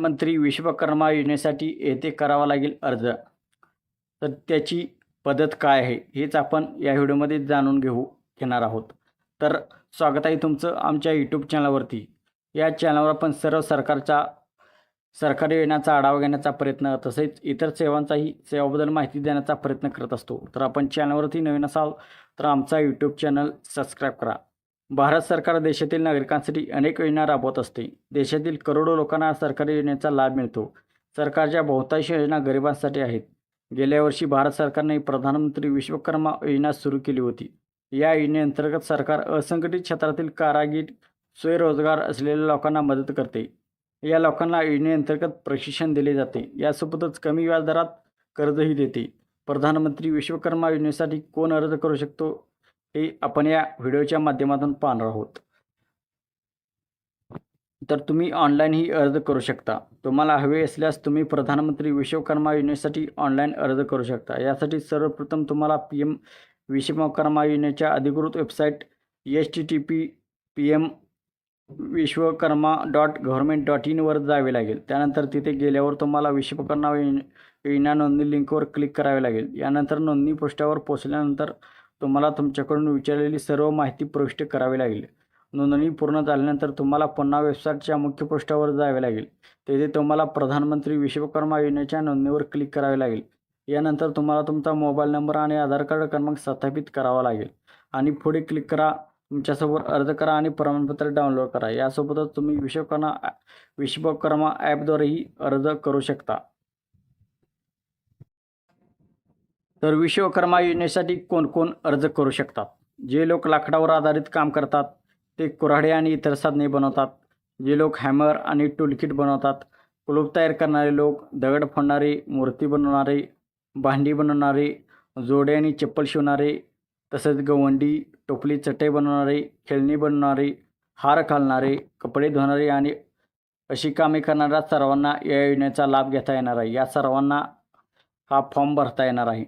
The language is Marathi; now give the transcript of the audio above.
मंत्री विश्वकर्मा योजनेसाठी येथे करावा लागेल अर्ज. तर त्याची पद्धत काय आहे हेच आपण या व्हिडिओमध्ये जाणून घेऊ घेणार आहोत. तर स्वागत आहे तुमचं आमच्या यूट्यूब चॅनलवरती. या चॅनलवर आपण सर्व सरकारच्या सरकारी योजनांचा आढावा घेण्याचा प्रयत्न तसेच इतर सेवांचाही सेवाबद्दल माहिती देण्याचा प्रयत्न करत असतो. तर आपण चॅनलवरती नवीन असाल तर आमचा यूट्यूब चॅनल सबस्क्राईब करा. भारत सरकार देशातील नागरिकांसाठी अनेक योजना राबवत असते. देशातील करोडो लोकांना सरकारी योजनेचा लाभ मिळतो. सरकारच्या बहुतांश योजना गरिबांसाठी आहेत. गेल्या वर्षी भारत सरकारने प्रधानमंत्री विश्वकर्मा योजना सुरू केली होती. या योजनेअंतर्गत सरकार असंघटित क्षेत्रातील कारागीर स्वयंरोजगार असलेल्या लोकांना मदत करते. या लोकांना योजनेअंतर्गत प्रशिक्षण दिले जाते. यासोबतच कमी व्याजदरात कर्जही देते. प्रधानमंत्री विश्वकर्मा योजनेसाठी कोण अर्ज करू शकतो? हे आपण या व्हिडिओच्या माध्यमातून पाहणार आहोत. तर तुम्ही ऑनलाईनही अर्ज करू शकता. तुम्हाला हवे असल्यास तुम्ही प्रधानमंत्री विश्वकर्मा योजनेसाठी ऑनलाईन अर्ज करू शकता. यासाठी सर्वप्रथम तुम्हाला पी एम विश्वकर्मा योजनेच्या अधिकृत website H T T P P M Vishwakarma dot government dot इनवर जावे लागेल. त्यानंतर तिथे गेल्यावर तुम्हाला विश्वकर्मा योजना नोंदणी लिंकवर क्लिक करावे लागेल. यानंतर नोंदणी पृष्ठावर पोचल्यानंतर तुम्हाला तुमच्याकडून विचारलेली सर्व माहिती प्रविष्ट करावी लागेल. नोंदणी पूर्ण झाल्यानंतर तुम्हाला पुन्हा वेबसाईटच्या मुख्य पृष्ठावर जावे लागेल. तेथे तुम्हाला प्रधानमंत्री विश्वकर्मा योजनेच्या नोंदणीवर क्लिक करावे लागेल. यानंतर तुम्हाला तुमचा मोबाईल नंबर आणि आधार कार्ड क्रमांक स्थापित करावा लागेल. आणि पुढे क्लिक करा. तुमच्यासोबत अर्ज करा आणि प्रमाणपत्र डाउनलोड करा. यासोबतच तुम्ही विश्वकर्मा विश्वकर्मा ॲपद्वारेही अर्ज करू शकता. तर विश्वकर्मा योजनेसाठी कोण कोण अर्ज करू शकतात? जे लोक लाकडावर आधारित काम करतात ते कुऱ्हाडे आणि इतर साधने बनवतात. जे लोक हॅमर आणि टूलकिट बनवतात कुलूप तयार करणारे लोक दगड फोडणारे मूर्ती बनवणारे भांडी बनवणारे जोडे आणि चप्पल शिवणारे तसेच गवंडी टोपली चटई बनवणारे खेळणी बनवणारे हार घालणारे कपडे धुणारे आणि अशी कामे करणाऱ्या सर्वांना या योजनेचा लाभ घेता येणार आहे. या सर्वांना हा फॉर्म भरता येणार आहे.